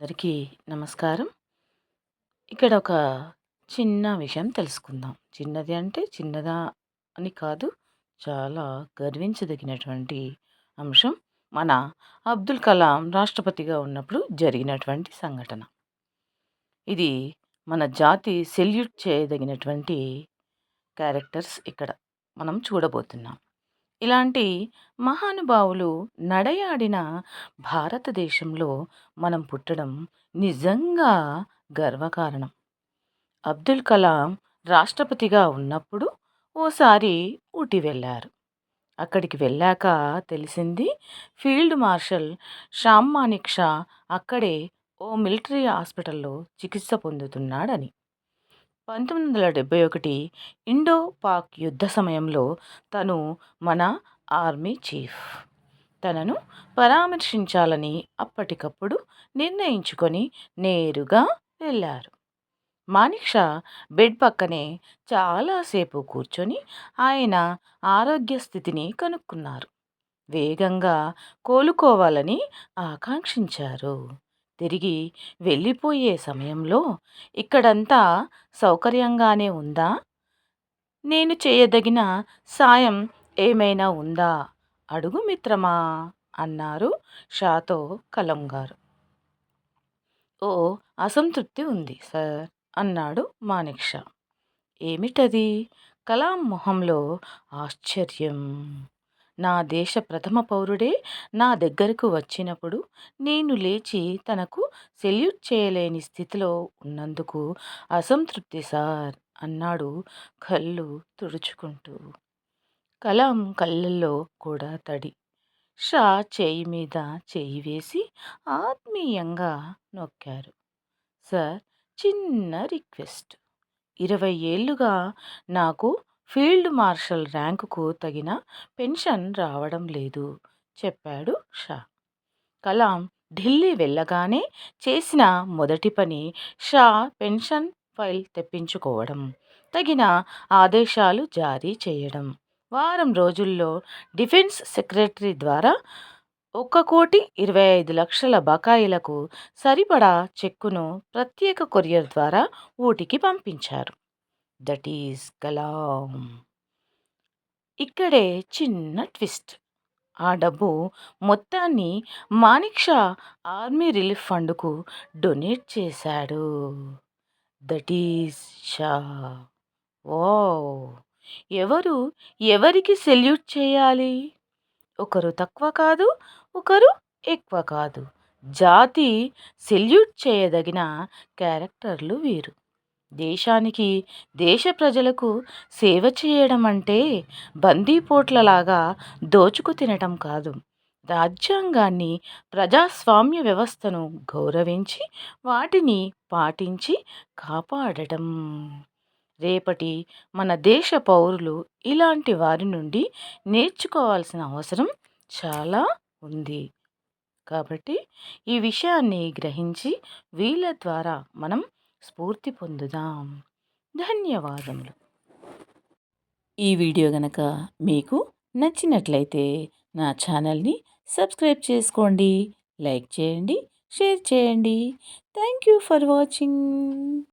అందరికీ నమస్కారం. ఇక్కడ ఒక చిన్న విషయం తెలుసుకుందాం. చిన్నది అంటే చిన్నదా అని కాదు చాలా గర్వించదగినటువంటి అంశం. మన అబ్దుల్ కలాం రాష్ట్రపతిగా ఉన్నప్పుడు జరిగినటువంటి సంఘటన. ఇది మన జాతి సెల్యూట్ చేయదగినటువంటి క్యారెక్టర్స్ ఇక్కడ మనం చూడబోతున్నాం. ఇలాంటి మహానుభావులు నడయాడిన భారతదేశంలో మనం పుట్టడం నిజంగా గర్వకారణం. అబ్దుల్ కలాం రాష్ట్రపతిగా ఉన్నప్పుడు ఓసారి ఊటీ వెళ్ళారు. అక్కడికి వెళ్ళాక తెలిసింది ఫీల్డ్ మార్షల్ షామ్ మానిక్ షా అక్కడే ఓ మిలిటరీ హాస్పిటల్లో చికిత్స పొందుతున్నాడని. పంతొమ్మిది వందల డెబ్భై ఒకటి ఇండో పాక్ యుద్ధ సమయంలో తను మన ఆర్మీ చీఫ్. తనను పరామర్శించాలని అప్పటికప్పుడు నిర్ణయించుకొని నేరుగా వెళ్ళారు. మానిక్ష బెడ్ పక్కనే చాలాసేపు కూర్చొని ఆయన ఆరోగ్య స్థితిని కనుక్కున్నారు. వేగంగా కోలుకోవాలని ఆకాంక్షించారు. తిరిగి వెళ్ళిపోయే సమయంలో ఇక్కడంతా సౌకర్యంగానే ఉందా? నేను చేయదగిన సాయం ఏమైనా ఉందా? అడుగు మిత్రమా? అన్నారు షాతో కలం గారు. ఓ అసంతృప్తి ఉంది సార్ అన్నాడు మానిక్ షా ఏమిటది? కలాం మొహంలో ఆశ్చర్యం. నా దేశ ప్రథమ పౌరుడే నా దగ్గరకు వచ్చినప్పుడు నేను లేచి తనకు సెల్యూట్ చేయలేని స్థితిలో ఉన్నందుకు అసంతృప్తి సార్ అన్నాడు కళ్ళు తుడుచుకుంటూ. కలాం కళ్ళల్లో కూడా తడి. షా చేయి మీద చేయి వేసి ఆత్మీయంగా నొక్కారు. సార్ చిన్న రిక్వెస్ట్. ఇరవై ఏళ్ళుగా నాకు ఫీల్డ్ మార్షల్ ర్యాంకుకు తగిన పెన్షన్ రావడం లేదు చెప్పాడు షా. కలాం ఢిల్లీ వెళ్ళగానే చేసిన మొదటి పని షా పెన్షన్ ఫైల్ తెప్పించుకోవడం తగిన ఆదేశాలు జారీ చేయడం. వారం రోజుల్లో డిఫెన్స్ సెక్రటరీ ద్వారా ఒక కోటి ఇరవై ఐదు లక్షల బకాయిలకు సరిపడా చెక్కును ప్రత్యేక కొరియర్ ద్వారా ఊటికి పంపించారు. That is Kalam. ఇక్కడే చిన్న ట్విస్ట్. ఆ డబ్బు మొత్తాన్ని మాణిక్షా ఆర్మీ రిలీఫ్ ఫండ్కు డొనేట్ చేశాడు. That is Shaw. ఓ ఎవరు ఎవరికి సెల్యూట్ చేయాలి? ఒకరు తక్కువ కాదు ఒకరు ఎక్కువ కాదు. జాతి సెల్యూట్ చేయదగిన క్యారెక్టర్లు వీరు. దేశానికి దేశ ప్రజలకు సేవ చేయడం అంటే బందీపోట్లలాగా దోచుకు తినటం కాదు. రాజ్యాంగాన్ని ప్రజాస్వామ్య వ్యవస్థను గౌరవించి వాటిని పాటించి కాపాడటం. రేపటి మన దేశ పౌరులు ఇలాంటి వారి నుండి నేర్చుకోవాల్సిన అవసరం చాలా ఉంది. కాబట్టి ఈ విషయాన్ని గ్రహించి వీళ్ళ ద్వారా మనం స్ఫూర్తి పొందుదాం. ధన్యవాదములు. ఈ వీడియో గనక మీకు నచ్చినట్లయితే నా ఛానల్ని సబ్స్క్రైబ్ చేసుకోండి లైక్ చేయండి షేర్ చేయండి. Thank you for watching.